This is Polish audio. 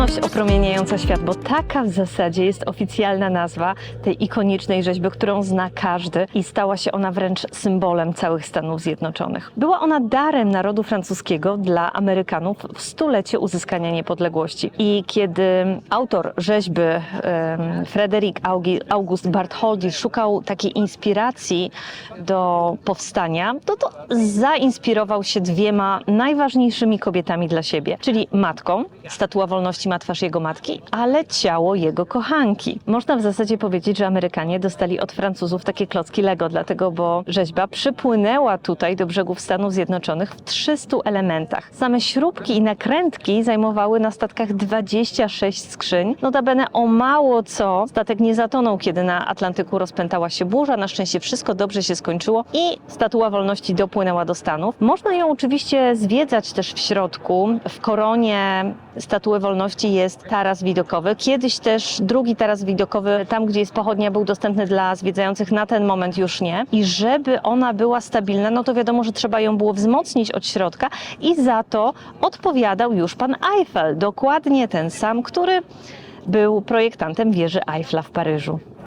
Opromieniająca świat, bo taka w zasadzie jest oficjalna nazwa tej ikonicznej rzeźby, którą zna każdy i stała się ona wręcz symbolem całych Stanów Zjednoczonych. Była ona darem narodu francuskiego dla Amerykanów w stulecie uzyskania niepodległości. I kiedy autor rzeźby em, Frederick August Bartholdi szukał takiej inspiracji do powstania, to to zainspirował się dwiema najważniejszymi kobietami dla siebie, czyli matką, statua wolności ma twarz jego matki, ale ciało jego kochanki. Można w zasadzie powiedzieć, że Amerykanie dostali od Francuzów takie klocki Lego, dlatego, bo rzeźba przypłynęła tutaj do brzegów Stanów Zjednoczonych w 300 elementach. Same śrubki i nakrętki zajmowały na statkach 26 skrzyń. Notabene o mało co statek nie zatonął, kiedy na Atlantyku rozpętała się burza. Na szczęście wszystko dobrze się skończyło i statua wolności dopłynęła do Stanów. Można ją oczywiście zwiedzać też w środku. W koronie statuły wolności jest taras widokowy. Kiedyś też drugi taras widokowy, tam gdzie jest pochodnia, był dostępny dla zwiedzających, na ten moment już nie. I żeby ona była stabilna, no to wiadomo, że trzeba ją było wzmocnić od środka i za to odpowiadał już pan Eiffel, dokładnie ten sam, który był projektantem wieży Eiffla w Paryżu.